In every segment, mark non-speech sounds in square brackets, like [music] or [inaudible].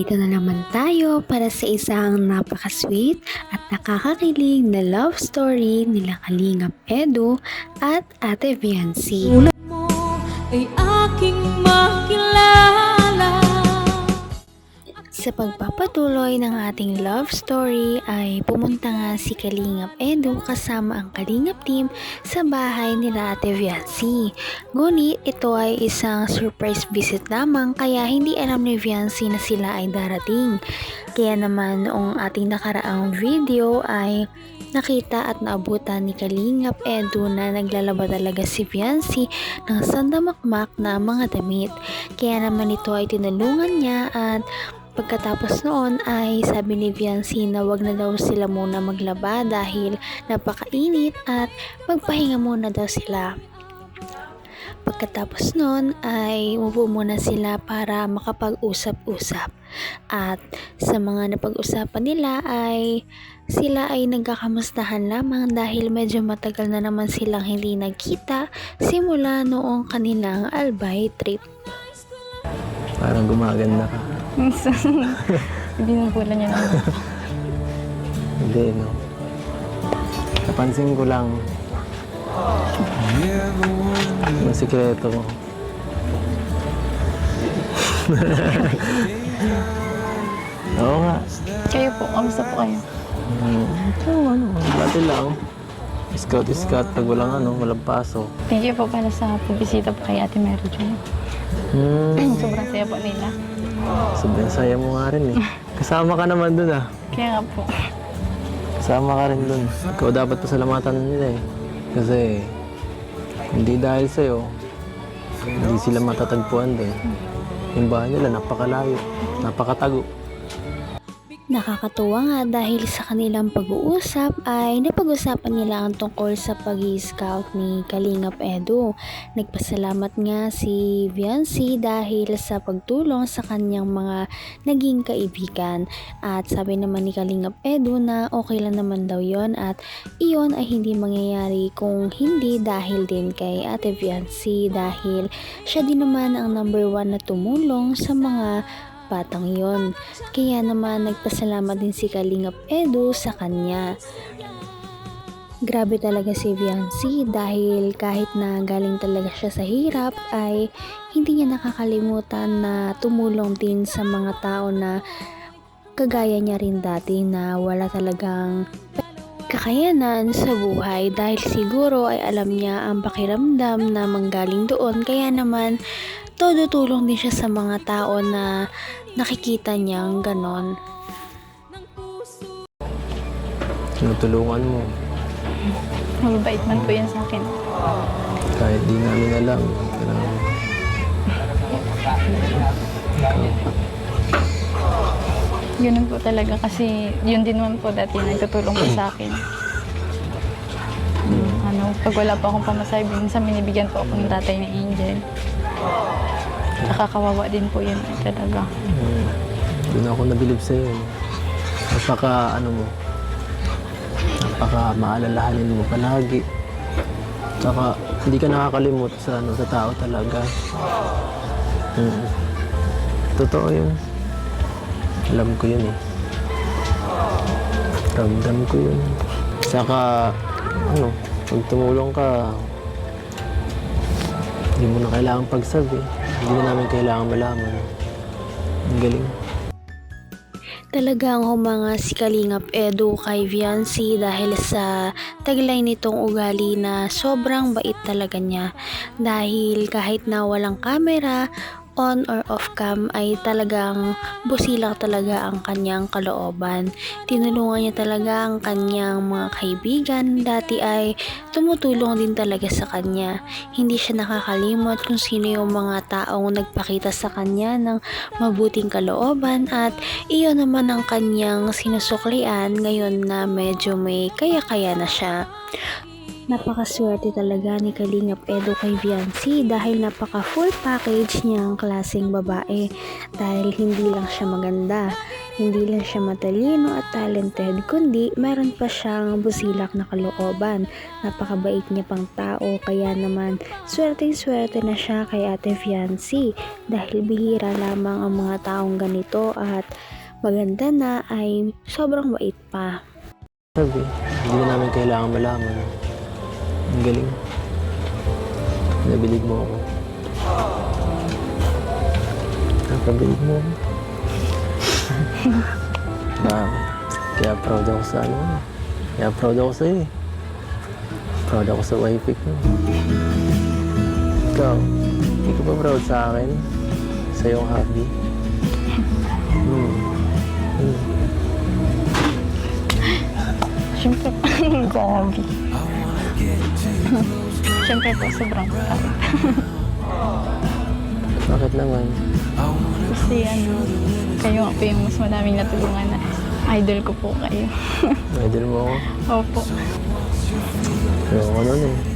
Narito na naman tayo para sa isang napaka-sweet at nakakakilig na love story nila Kalingap Edu at Ate Viancy. mo ay aking makilala Sa pagpapatuloy ng ating love story ay pumunta nga si Kalingap Edu kasama ang Kalingap team sa bahay nila Ate Viancy. Ngunit ito ay isang surprise visit lamang kaya hindi alam ni Viancy na sila ay darating. Kaya naman noong ating nakaraang video ay nakita at naabutan ni Kalingap Edu na naglalaba talaga si Viancy ng sandamakmak na mga damit. Kaya naman ito ay tinulungan niya at Pagkatapos noon ay sabi ni Viancy na wag na daw sila muna maglaba dahil napakainit at magpahinga muna daw sila. Pagkatapos noon ay umupo muna sila para makapag-usap-usap. At sa mga napag-usapan nila ay sila ay nagkakamustahan lamang dahil medyo matagal na naman silang hindi nagkita simula noong kanilang Albay trip. Parang gumaganda ka. [laughs] Binubulan niya naman. Hindi, no? Napansin ko lang. Yung sikreto ko. [laughs] Oo nga. Kayo po, kamusta po kayo? Hmm. Ito, ano, dati lang. Scout-scout pag walang ano, walang paso. Thank you po pala sa pagbisita po kay Ate Mary Jo. Hmm. [clears throat] Sobrang saya po nila. Sobrang saya mo nga rin eh. Kasama ka naman dun ah. Kaya nga po, Kasama ka rin dun. Ikaw dapat pasalamatan nila eh. Kasi hindi dahil sa'yo, hindi sila matatagpuan dun. Yung bahay nila napakalayo, napakatago. Nakakatuwa nga dahil sa kanilang pag-uusap ay napag-usapan nila ang tungkol sa pag scout ni Kalingap Edu. Nagpasalamat nga si Viancy dahil sa pagtulong sa kanyang mga naging kaibigan. At sabi naman ni Kalingap Edu na okay lang naman daw yon at iyon ay hindi mangyayari kung hindi dahil din kay Ate Viancy dahil siya din naman ang number one na tumulong sa mga batang yon. Kaya naman nagpasalamat din si Kalingap Edu sa kanya. Grabe talaga si Viancy dahil kahit na galing talaga siya sa hirap ay hindi niya nakakalimutan na tumulong din sa mga tao na kagaya niya rin dati na wala talagang kakayanan sa buhay dahil siguro ay alam niya ang pakiramdam na manggaling doon kaya naman todo tulong din siya sa mga tao na nakikita niyang ganon. Tinutulungan mo. mababait man po yan sa akin. Kahit di namin alam. Pero, Ganun po talaga kasi yun din naman po dati nagtutulong po sa akin. Ano, pag wala po akong pamasahe, minsan binibigyan po ako ng tatay ni Angel. Nakakawawa din po yun talaga. hmm, doon ako nabilib sa'yo. eh. Napaka, ano mo, napaka maalalahanin mo palagi. Tsaka, hindi ka nakakalimot sa, ano, sa tao talaga. Hmm. Totoo yun. Alam ko yun eh. Ramdam ko yun. Saka, ano, pag tumulong ka, hindi mo na kailangan pagsabi. Hindi na namin kailangan malaman. Ang galing. Talagang humanga si Kalingap Edu kay Viancy dahil sa taglay nitong ugali na sobrang bait talaga niya. Dahil kahit na walang camera, on or off cam ay talagang busilang talaga ang kanyang kalooban. Tinulungan niya talaga ang kanyang mga kaibigan. Dati ay tumutulong din talaga sa kanya. Hindi siya nakakalimot kung sino yung mga taong nagpakita sa kanya ng mabuting kalooban at iyon naman ang kanyang sinusuklian ngayon na medyo may kaya-kaya na siya. Napakaswerte talaga ni Kalingap Edo kay Viancy dahil napaka full package niyang klaseng babae dahil hindi lang siya maganda, hindi lang siya matalino at talented, kundi meron pa siyang busilak na kalooban. Napakabait niya pang tao, kaya naman swerte-swerte na siya kay Ate Fiancy dahil bihira lamang ang mga taong ganito at maganda na ay sobrang bait pa. Sabi, hindi na namin kailangan malaman. Ang galing. Nabilig mo ako. Napabilig mo ako. [laughs] Bakit? Kaya proud ako sa ano. Kaya proud ako sa'yo eh. Proud ako sa wife ko. Ikaw, hindi ka ba proud sa akin? Sa iyong hobby? Hmm. Hmm. Siyempre, [laughs] grabe. [laughs] Siyempre po, sobrang proud. [laughs] Bakit naman? Kasi ano, kayo nga po yung mas madaming natulungan na idol ko po kayo. Idol mo ako. [laughs] Opo. Pero ako nun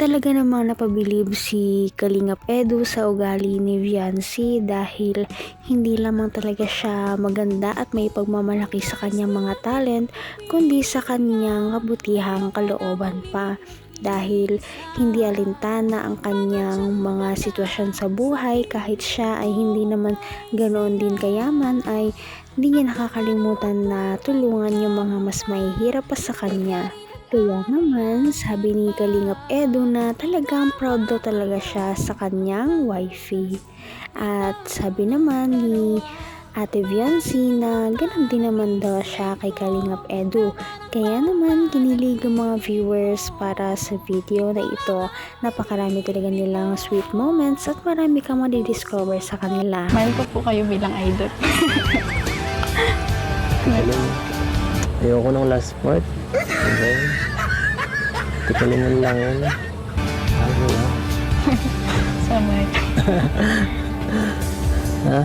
Talaga namang napabilib si Kalingap Edu sa ugali ni Viancy dahil hindi lamang talaga siya maganda at may pagmamalaki sa kanyang mga talent kundi sa kanyang kabutihang kalooban pa dahil hindi alintana ang kanyang mga sitwasyon sa buhay kahit siya ay hindi naman ganoon din kayaman ay hindi niya nakakalimutan na tulungan yung mga mas mahihirap pa sa kanya. Kaya naman, sabi ni Kalingap Edu na talagang proud daw talaga siya sa kanyang wifey. At sabi naman ni Ate Viancy na ganun din naman daw siya kay Kalingap Edu. Kaya naman kinilig ang mga viewers para sa video na ito. Napakarami talaga nilang sweet moments at marami kang madidiscover sa kanila. Mahal ko po kayo bilang idol. Alam, ayoko ng last part. Okay? [laughs] Tikalingan lang yun. Ano lang. Salamat. Ha?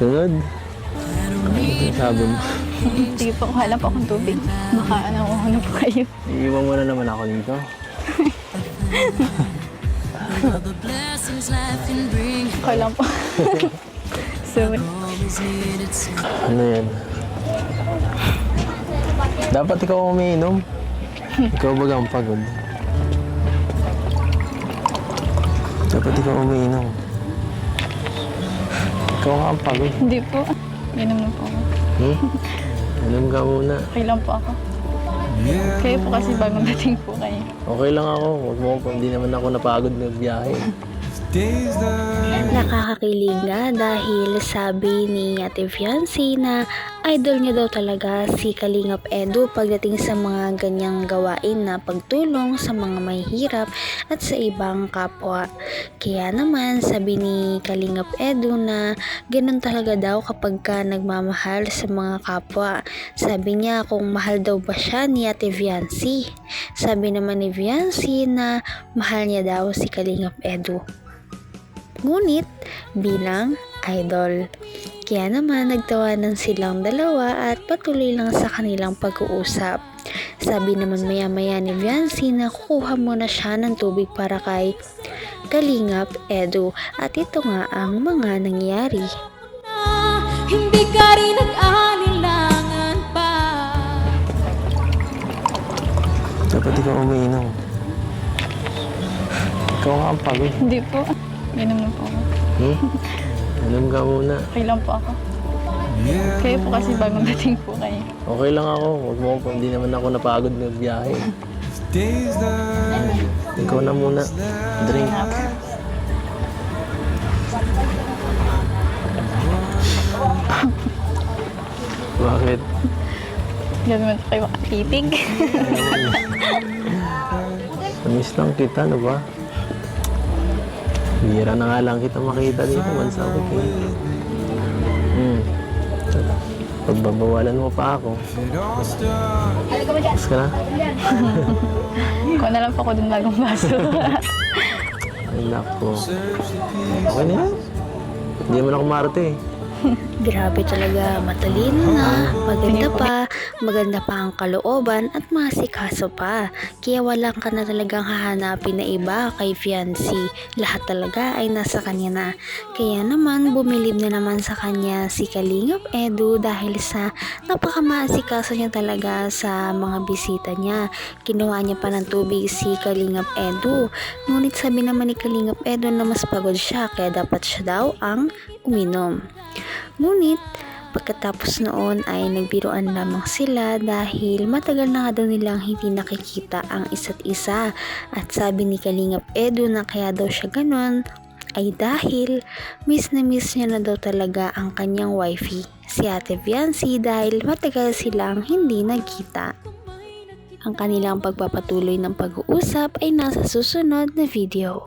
Sunod? Ano sabi mo? Sige po, kuha lang po akong tubig. Baka ano, ano po kayo. Iiwan mo na naman ako dito. Kuha lang po. Some. Ano yan? Dapat ikaw umiinom. Ikaw baga ang pagod. Dapat ikaw umiinom. Ikaw nga ang pagod. Hindi po. Inom na po ako. Hmm? Inom ka muna. Okay lang po ako. Kayo po kasi bagong dating po kayo. Okay lang ako. Huwag mo ako. Hindi naman ako napagod ng biyahe. Nakakakilig nga dahil sabi ni Ate Fiancy na idol niya daw talaga si Kalingap Edu pagdating sa mga ganyang gawain na pagtulong sa mga mahihirap at sa ibang kapwa. Kaya naman sabi ni Kalingap Edu na ganun talaga daw kapag ka nagmamahal sa mga kapwa. Sabi niya kung mahal daw ba siya ni Ate Fiancy. Sabi naman ni Fiancy na mahal niya daw si Kalingap Edu ngunit bilang idol. Kaya naman nagtawanan silang dalawa at patuloy lang sa kanilang pag-uusap. Sabi naman maya-maya ni Viancy na kukuha muna siya ng tubig para kay Kalingap Edu at ito nga ang mga nangyari. Na hindi ka rin nag-alilangan pa. Dapat ikaw umiinom. Ikaw nga ang pagod. Hindi po. Inom na po ako. Hmm? Inom ka muna. Okay lang po ako. Kayo po kasi bagong dating po kayo. Okay lang ako. Huwag mo ako. Hindi naman ako napagod ng biyahe. Ikaw na muna. Drink. [laughs] Bakit? Ganun naman kayo makatitig. Namiss [laughs] lang kita, ano ba? Bira na nga lang kita makita dito once a week. Eh. Hmm. Pagbabawalan mo pa ako. Tapos ka na? [laughs] Kuha na lang po ako dun bagong baso. [laughs] Ay, nako. Okay na yan. Hindi mo na kumarte eh. Grabe talaga, matalino na, maganda pa, maganda pa ang kalooban at masikaso pa. Kaya walang ka na talagang hahanapin na iba kay fiancé. Lahat talaga ay nasa kanya na. Kaya naman bumilib na naman sa kanya si Kalingap Edu dahil sa napakamasikaso niya talaga sa mga bisita niya. Kinuha niya pa ng tubig si Kalingap Edu. Ngunit sabi naman ni Kalingap Edu na mas pagod siya kaya dapat siya daw ang uminom. Ngunit Pagkatapos noon ay nagbiroan lamang sila dahil matagal na nga daw nilang hindi nakikita ang isa't isa at sabi ni Kalingap Edu na kaya daw siya ganon ay dahil miss na miss niya na daw talaga ang kanyang wifey si Ate Viancy dahil matagal silang hindi nagkita. Ang kanilang pagpapatuloy ng pag-uusap ay nasa susunod na video.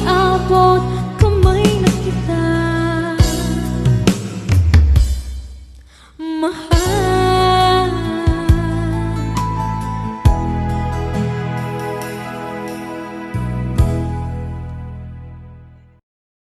abot